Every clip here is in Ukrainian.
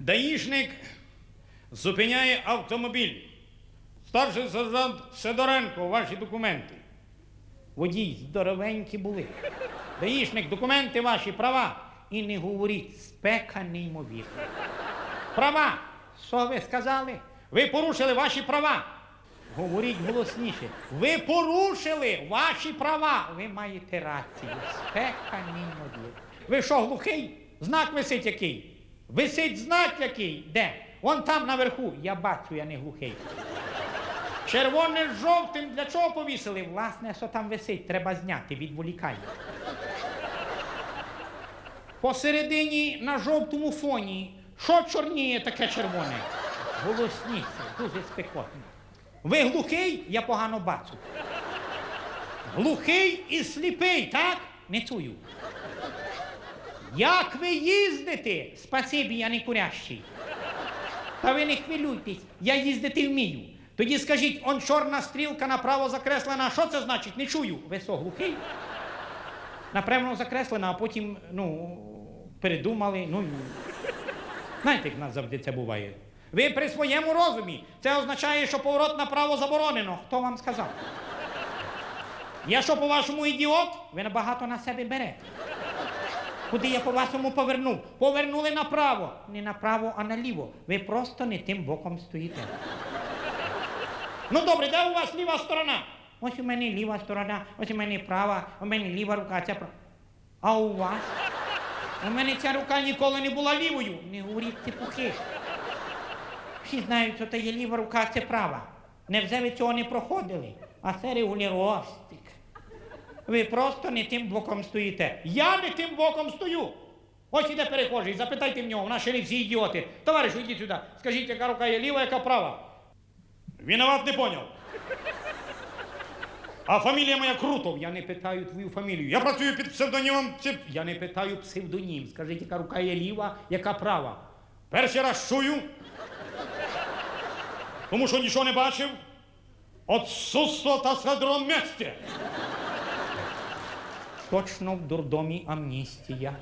Даїшник зупиняє автомобіль. Старший сержант Сидоренко, ваші документи. Водій, здоровенькі були. Даїшник, документи ваші, права. І не говоріть, спека неймовірна. Права. Що ви сказали? Ви порушили ваші права. Говоріть голосніше. Ви порушили ваші права. Ви маєте рацію. Спека неймовірна. Ви що, глухий? Знак висить який? Висить знак який? Де? Вон там наверху. Я бачу, я не глухий. Червоне з жовтим для чого повісили? Власне, що там висить, треба зняти, відволікає. Посередині на жовтому фоні. Що чорніє таке червоне? Голосніше, дуже спекотно. Ви глухий, я погано бачу. Глухий і сліпий, так? Не чую. Як ви їздите? Спасибі, я не курящий. Та ви не хвилюйтесь, я їздити вмію. Тоді скажіть, он чорна стрілка направо закреслена. Що це значить? Не чую. Ви що, глухий? Напевно, закреслена, а потім, ну, передумали. Ну, знаєте, як нас завжди це буває. Ви при своєму розумі. Це означає, що поворот направо заборонено. Хто вам сказав? Я що, по-вашому, ідіот? Ви набагато на себе берете. Куди я по-вашому повернув? Повернули направо. Не направо, а наліво. Ви просто не тим боком стоїте. Ну добре, де у вас ліва сторона? Ось у мене ліва сторона, ось у мене права, у мене ліва рука, ця права. А у вас? У мене ця рука ніколи не була лівою. Не говоріть цепухи. Всі знають, що це є ліва рука, це права. Невже ви цього не проходили? А це регуліростик. Ви просто не тим боком стоїте. Я не тим боком стою. Ось іде перехожий, запитайте в нього, в нас ще не всі ідіоти. Товаришу, йдіть сюди. Скажіть, яка рука є ліва, яка права. Виноват не поняв. А фамілія моя Крутов. Я не питаю твою фамілію. Я працюю під псевдонімом. Я не питаю псевдонім. Скажіть, яка рука є ліва, яка права. Перший раз чую. Тому що нічого не бачив. Отсутство та садром місці. Точно в дурдомі амністія.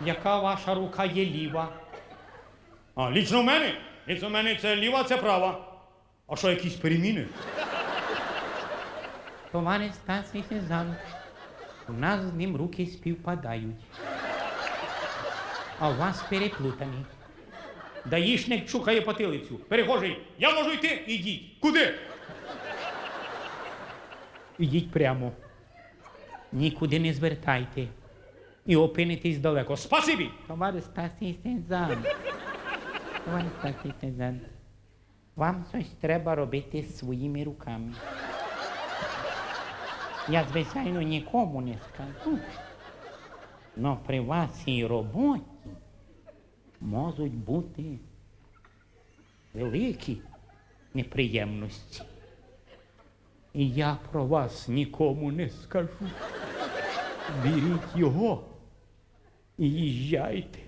Яка ваша рука є ліва? А, лічно в мене? Лічно в мене це ліва, це права. А що, якісь переміни? Товариш старший сержант, у нас з ним руки співпадають. А у вас переплутані. Даїшник чухає потилицю. Перехожий, я можу йти? Ідіть. Куди? Ідіть прямо. Нікуди не звертайте. І опинитесь далеко. Спасибі! Товариш старший сержант. Товариш старший сержант. Вам щось треба робити своїми руками. Я, звичайно, нікому не скажу. Но при вашій роботі можуть бути великі неприємності. І я про вас нікому не скажу. Беріть його і їжджайте.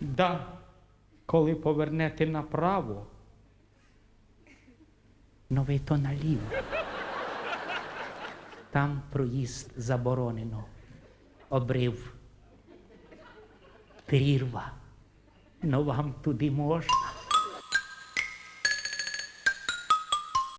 Да, коли повернете направо, но ви то наліво. Там проїзд заборонено. Обрив. Прірва. Но вам туди можна.